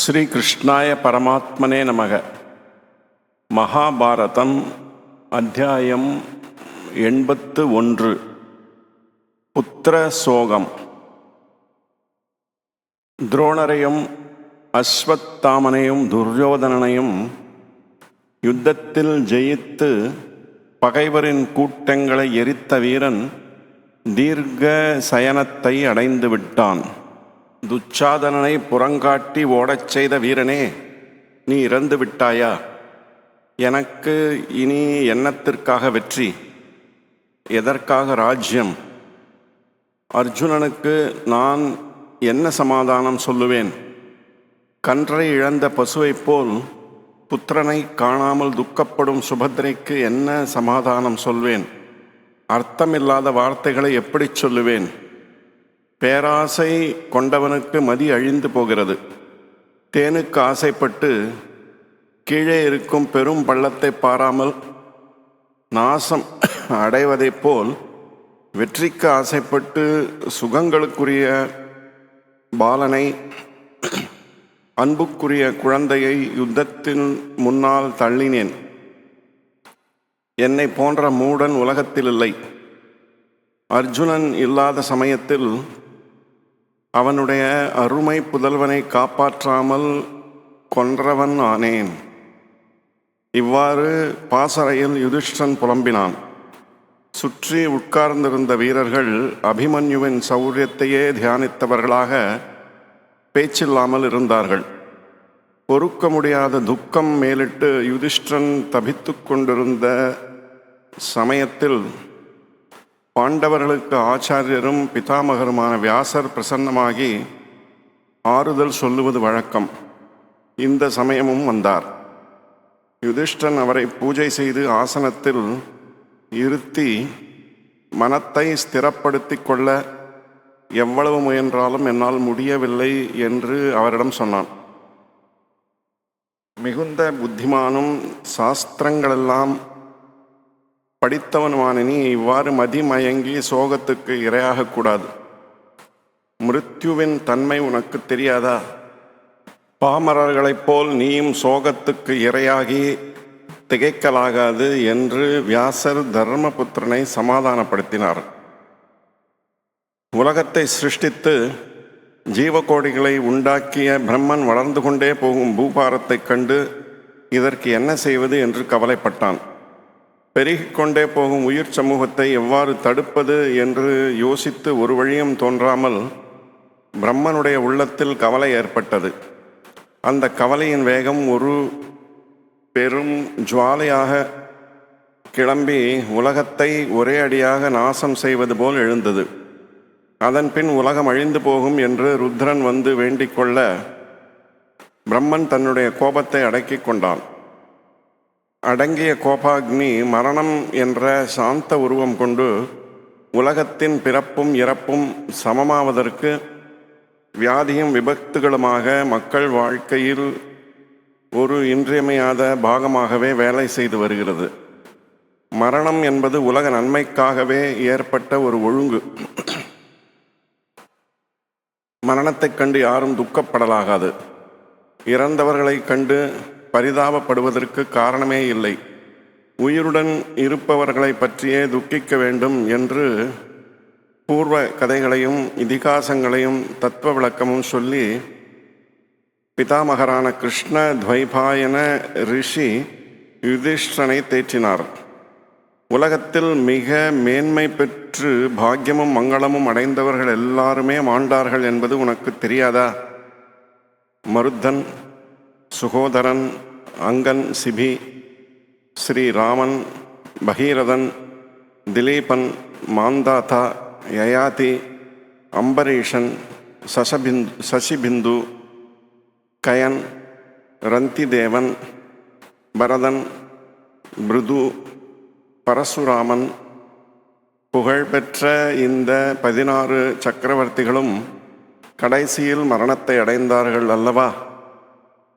ஸ்ரீகிருஷ்ணாய பரமாத்மனே நமக. மகாபாரதம் அத்தியாயம் எண்பத்து ஒன்று. புத்திர சோகம் துரோணரையும் அஸ்வத்தாமனையும் துர்யோதனனையும் யுத்தத்தில் ஜெயித்து பகைவரின் கூட்டங்களை எரித்த வீரன் தீர்க்க சயனத்தை அடைந்து விட்டான் துச்சாதனனை புறங்காட்டி ஓடச் செய்த வீரனே நீ இறந்து விட்டாயா? எனக்கு இனி எண்ணத்திற்காக வெற்றி? எதற்காக ராஜ்யம்? அர்ஜுனனுக்கு நான் என்ன சமாதானம் சொல்லுவேன்? கன்றை இழந்த பசுவைப் போல் புத்திரனை காணாமல் துக்கப்படும் சுபத்ரைக்கு என்ன சமாதானம் சொல்வேன்? அர்த்தமில்லாத வார்த்தைகளை எப்படி சொல்லுவேன்? பேராசை கொண்டவனுக்கு மதி அழிந்து போகிறது. தேனுக்கு ஆசைப்பட்டு கீழே இருக்கும் பெரும் பள்ளத்தை பாராமல் நாசம் அடைவதைப் போல் வெற்றிக்கு ஆசைப்பட்டு சுகங்களுக்குரிய பாலனை அன்புக்குரிய குழந்தையை யுத்தத்தின் முன்னால் தள்ளினேன். என்னை போன்ற மூடன் உலகத்தில் இல்லை அர்ஜுனன் இல்லாத சமயத்தில் அவனுடைய அருமை புதல்வனை காப்பாற்றாமல் கொன்றவன் ஆனேன். இவ்வாறு பாசறையில் யுதிஷ்டன் புலம்பினான். சுற்றி உட்கார்ந்திருந்த வீரர்கள் அபிமன்யுவின் சௌரியத்தையே தியானித்தவர்களாக பேச்சில்லாமல் இருந்தார்கள். பொறுக்க முடியாத துக்கம் மேலிட்டு யுதிஷ்டன் தபித்து கொண்டிருந்த சமயத்தில் பாண்டவர்களுக்கு ஆச்சாரியரும் பிதாமகருமான வியாசர் பிரசன்னமாகி ஆறுதல் சொல்லுவது வழக்கம். இந்த சமயமும் வந்தார். யுதிஷ்டன் அவரை பூஜை செய்து ஆசனத்தில் இருத்தி மனத்தை ஸ்திரப்படுத்தி கொள்ள எவ்வளவு முயன்றாலும் என்னால் முடியவில்லை என்று அவரிடம் சொன்னான். மிகுந்த புத்திமானும் சாஸ்திரங்களெல்லாம் படித்தவனுமான நீ இவ்வாறு மதிமயங்கி சோகத்துக்கு இரையாகக்கூடாது. மிருத்யுவின் தன்மை உனக்கு தெரியாதா? பாமரர்களைப் போல் நீயும் சோகத்துக்கு இரையாகி திகைக்கலாகாது என்று வியாசர் தர்மபுத்திரனை சமாதானப்படுத்தினார். உலகத்தை சிருஷ்டித்து ஜீவகோடிகளை உண்டாக்கிய பிரம்மன் வளர்ந்து கொண்டே போகும் பூபாரத்தைக் கண்டு இதற்கு என்ன செய்வது என்று கவலைப்பட்டான். பெருகிக்கொண்டே போகும் உயிர் சமூகத்தை எவ்வாறு தடுப்பது என்று யோசித்து ஒரு வழியும் தோன்றாமல் பிரம்மனுடைய உள்ளத்தில் கவலை ஏற்பட்டது. அந்த கவலையின் வேகம் ஒரு பெரும் ஜுவாலையாக கிளம்பி உலகத்தை ஒரே அடியாக நாசம் செய்வது போல் எழுந்தது. அதன் பின் உலகம் அழிந்து போகும் என்று ருத்ரன் வந்து வேண்டிக் கொள்ள பிரம்மன் தன்னுடைய கோபத்தை அடக்கிக் கொண்டான். அடங்கிய கோபாக்னி மரணம் என்ற சாந்த உருவம் கொண்டு உலகத்தின் பிறப்பும் இறப்பும் சமமாவதற்கு வியாதியும் விபத்துகளுமாக மக்கள் வாழ்க்கையில் ஒரு இன்றியமையாத பாகமாகவே வேலை செய்து வருகிறது. மரணம் என்பது உலக நன்மைக்காகவே ஏற்பட்ட ஒரு ஒழுங்கு. மரணத்தைக் கண்டு யாரும் துக்கப்படலாகாது. இறந்தவர்களைக் கண்டு பரிதாபப்படுவதற்கு காரணமே இல்லை. உயிருடன் இருப்பவர்களை பற்றியே துக்கிக்க வேண்டும் என்று பூர்வ கதைகளையும் இதிகாசங்களையும் தத்துவ விளக்கமும் சொல்லி பிதாமகரான கிருஷ்ண துவைபாயன ரிஷி யுதிஷ்டனை தேற்றினார். உலகத்தில் மிக மேன்மை பெற்று பாக்கியமும் மங்களமும் அடைந்தவர்கள் எல்லாருமே மாண்டார்கள் என்பது உனக்கு தெரியாதா? மருத்தன் சுகோதரன் அங்கன் சிபி ஸ்ரீராமன் பகீரதன் திலீபன் மாந்தாதா யயாதி அம்பரீஷன் சசபிந்து சசிபிந்து கயன் ரந்திதேவன் பரதன் பிருது பரசுராமன். புகழ்பெற்ற இந்த பதினாறு சக்கரவர்த்திகளும் கடைசியில் மரணத்தை அடைந்தார்கள் அல்லவா?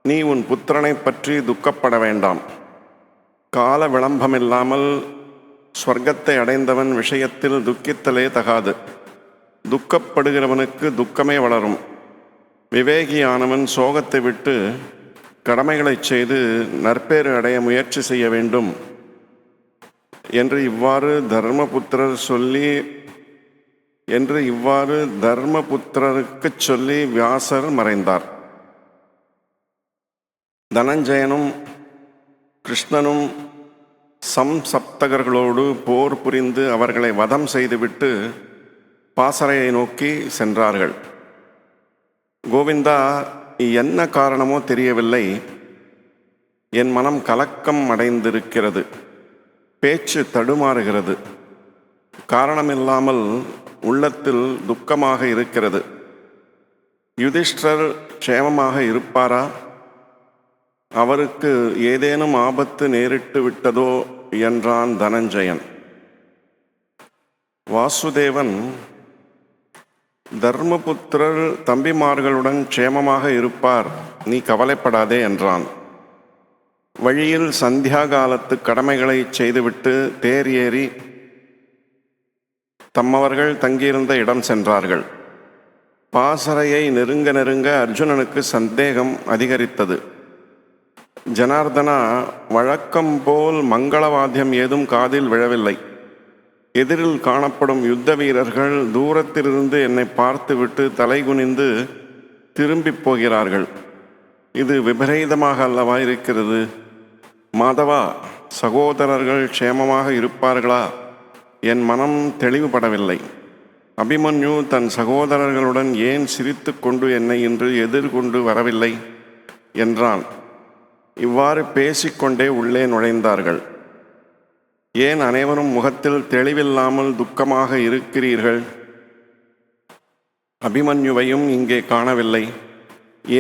நீ உன் புத்திரனை பற்றி துக்கப்பட வேண்டாம். கால விளம்பமில்லாமல் ஸ்வர்க்கத்தை அடைந்தவன் விஷயத்தில் துக்கித்தலே தகாது. துக்கப்படுகிறவனுக்கு துக்கமே வளரும். விவேகியானவன் சோகத்தை விட்டு கடமைகளைச் செய்து நற்பேறு அடைய முயற்சி செய்ய வேண்டும் என்று இவ்வாறு தர்மபுத்திரர் சொல்லி என்று இவ்வாறு தர்மபுத்திரருக்குச் சொல்லி வியாசர் மறைந்தார். தனஞ்சயனும் கிருஷ்ணனும் சம்சப்தகர்களோடு போர் புரிந்து அவர்களை வதம் செய்துவிட்டு பாசறையை நோக்கி சென்றார்கள். கோவிந்தா என்ன காரணமோ தெரியவில்லை. என் மனம் கலக்கம் அடைந்திருக்கிறது. பேச்சு தடுமாறுகிறது. காரணமில்லாமல் உள்ளத்தில் துக்கமாக இருக்கிறது. யுதிஷ்டர் க்ஷேமமாக இருப்பாரா? அவருக்கு ஏதேனும் ஆபத்து நேரிட்டு விட்டதோ என்றான் தனஞ்சயன். வாசுதேவன் தர்மபுத்திரர் தம்பிமார்களுடன் க்ஷேமமாக இருப்பார் நீ கவலைப்படாதே என்றான். வழியில் சந்தியா காலத்து கடமைகளை செய்துவிட்டு தேர் ஏறி தம்மவர்கள் தங்கியிருந்த இடம் சென்றார்கள். பாசறையை நெருங்க நெருங்க அர்ஜுனனுக்கு சந்தேகம் அதிகரித்தது. ஜனார்தனா வழக்கம் போல் மங்களவாத்தியம் ஏதும் காதில் விழவில்லை. எதிரில் காணப்படும் யுத்த வீரர்கள் தூரத்திலிருந்து என்னை பார்த்துவிட்டு தலைகுனிந்து திரும்பிப் போகிறார்கள். இது விபரீதமாக அல்லவா இருக்கிறது? மாதவா சகோதரர்கள் க்ஷேமமாக இருப்பார்களா? என் மனம் தெளிவுபடவில்லை. அபிமன்யு தன் சகோதரர்களுடன் ஏன் சிரித்து கொண்டு என்னை இன்று எதிர்கொண்டு வரவில்லை? என்றான். இவ்வாறு பேசிக்கொண்டே உள்ளே நுழைந்தார்கள். ஏன் அனைவரும் முகத்தில் தெளிவில்லாமல் துக்கமாக இருக்கிறீர்கள்? அபிமன்யுவையும் இங்கே காணவில்லை.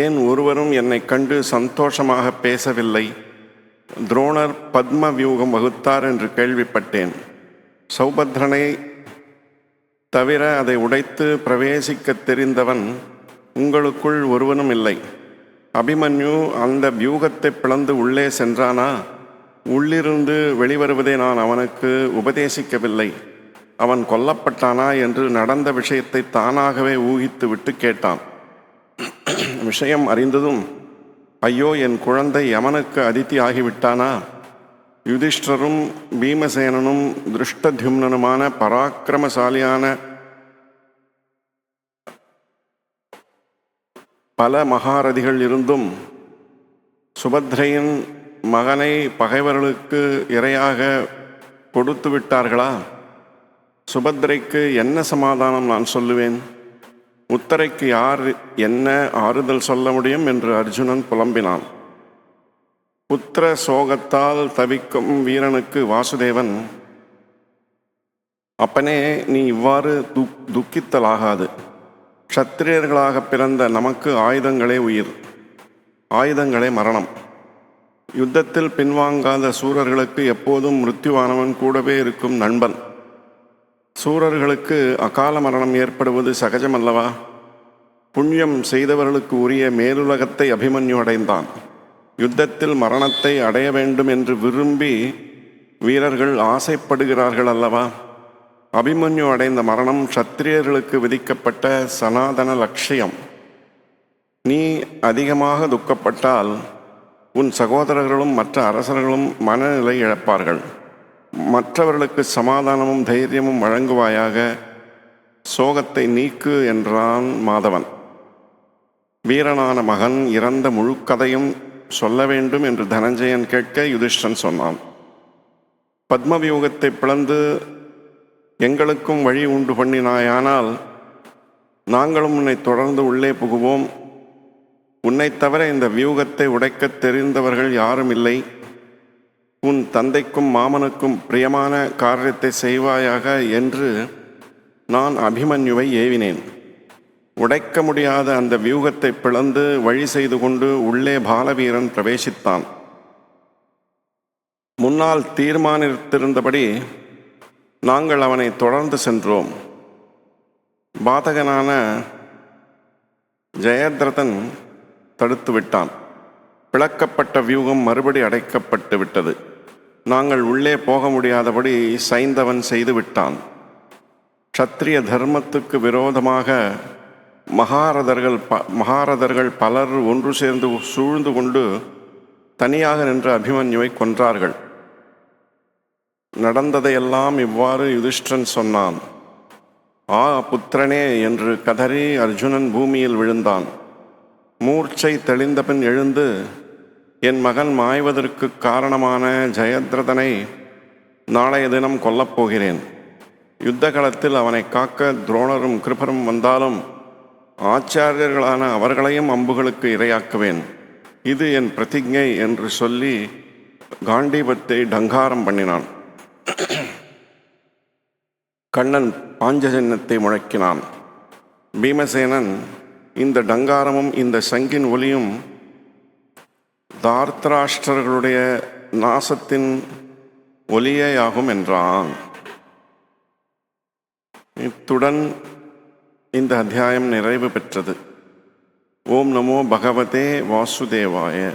ஏன் ஒருவரும் என்னை கண்டு சந்தோஷமாக பேசவில்லை? துரோணர் பத்ம வியூகம் வகுத்தார் என்று கேள்விப்பட்டேன். சௌபத்ரனை தவிர அதை உடைத்து பிரவேசிக்க தெரிந்தவன் உங்களுக்குள் ஒருவனும் இல்லை அபிமன்யு அந்த வியூகத்தை பிளந்து உள்ளே சென்றானா? உள்ளிருந்து வெளிவருவதை நான் அவனுக்கு உபதேசிக்கவில்லை. அவன் கொல்லப்பட்டானா என்று நடந்த விஷயத்தை தானாகவே ஊகித்து விட்டு கேட்டான். விஷயம் அறிந்ததும் ஐயோ என் குழந்தை யமனுக்கு அதித்தி ஆகிவிட்டானா? யுதிஷ்டரும் பீமசேனனும் திருஷ்டத்யும்னனுமான பராக்கிரமசாலியான பல மகாரதிகள் இருந்தும் சுபத்ரையின் மகனை பகைவர்களுக்கு இரையாக கொடுத்து விட்டார்களா? சுபத்ரைக்கு என்ன சமாதானம் நான் சொல்லுவேன்? உத்தரைக்கு யார் என்ன ஆறுதல் சொல்ல முடியும்? என்று அர்ஜுனன் புலம்பினான். புத்திர சோகத்தால் தவிக்கும் வீரனுக்கு வாசுதேவன் அப்பனே நீ இவ்வாறு துக் துக்கித்தலாகாது. க்ஷத்திரியர்களாக பிறந்த நமக்கு ஆயுதங்களே உயிர். ஆயுதங்களே மரணம். யுத்தத்தில் பின்வாங்காத சூரர்களுக்கு எப்போதும் மிருத்யுவானவன் கூடவே இருக்கும் நண்பன். சூரர்களுக்கு அகால மரணம் ஏற்படுவது சகஜமல்லவா? புண்ணியம் செய்தவர்களுக்கு உரிய மேலுலகத்தை அபிமன்யு அடைந்தான். யுத்தத்தில் மரணத்தை அடைய வேண்டும் என்று விரும்பி வீரர்கள் ஆசைப்படுகிறார்கள் அல்லவா? அபிமன்யு அடைந்த மரணம் சத்திரியர்களுக்கு விதிக்கப்பட்ட சனாதன லட்சியம். நீ அதிகமாக துக்கப்பட்டால் உன் சகோதரர்களும் மற்ற அரசர்களும் மனநிலை இழப்பார்கள். மற்றவர்களுக்கு சமாதானமும் தைரியமும் வழங்குவாயாக. சோகத்தை நீக்கு என்றான் மாதவன். வீரனான மகன் இறந்த முழுக்கதையும் சொல்ல வேண்டும் என்று தனஞ்சயன் கேட்க யுதிஷ்டன் சொன்னான். பத்மவியூகத்தை பிளந்து எங்களுக்கும் வழி உண்டு பண்ணினாயானால் நாங்களும் உன்னை தொடர்ந்து உள்ளே புகுவோம். உன்னை தவிர இந்த வியூகத்தை உடைக்கத் தெரிந்தவர்கள் யாரும் இல்லை. உன் தந்தைக்கும் மாமனுக்கும் பிரியமான காரியத்தை செய்வாயாக என்று நான் அபிமன்யுவை ஏவினேன். உடைக்க முடியாத அந்த வியூகத்தை பிளந்து வழி செய்து கொண்டு உள்ளே பாலவீரன் பிரவேசித்தான். முன்னால் தீர்மானித்திருந்தபடி நாங்கள் அவனை தொடர்ந்து சென்றோம். பாதகனான ஜெயத்ரதன் தடுத்து விட்டான். பிளக்கப்பட்ட வியூகம் மறுபடி அடைக்கப்பட்டு விட்டது. நாங்கள் உள்ளே போக முடியாதபடி சைந்தவன் செய்து விட்டான். க்ஷத்ரிய தர்மத்துக்கு விரோதமாக மகாரதர்கள் ப மகாரதர்கள் பலர் ஒன்று சேர்ந்து சூழ்ந்து கொண்டு தனியாக நின்ற அபிமன்யுவை கொன்றார்கள். நடந்ததையெல்லாம் இவ்வாறு யுதிஷ்டன் சொன்னான். ஆ புத்திரனே என்று கதறி அர்ஜுனன் பூமியில் விழுந்தான். மூர்ச்சை தெளிந்தபின் எழுந்து என் மகன் மாய்வதற்கு காரணமான ஜெயத்ரதனை நாளைய தினம் கொல்லப்போகிறேன் யுத்த களத்தில் அவனை காக்க துரோணரும் கிருபரும் வந்தாலும் ஆச்சாரியர்களான அவர்களையும் அம்புகளுக்கு இரையாக்குவேன். இது என் பிரதிஜை என்று சொல்லி காண்டீபத்தை டங்காரம் பண்ணினான். கண்ணன் பாஞ்சஜன்னத்தை முழக்கினான். பீமசேனன் இந்த டங்காரமும் இந்த சங்கின் ஒலியும் தார்த்தராஷ்டர்களுடைய நாசத்தின் ஒலியேயாகும் என்றான். இத்துடன் இந்த அத்தியாயம் நிறைவு பெற்றது. ஓம் நமோ பகவதே வாசுதேவாய.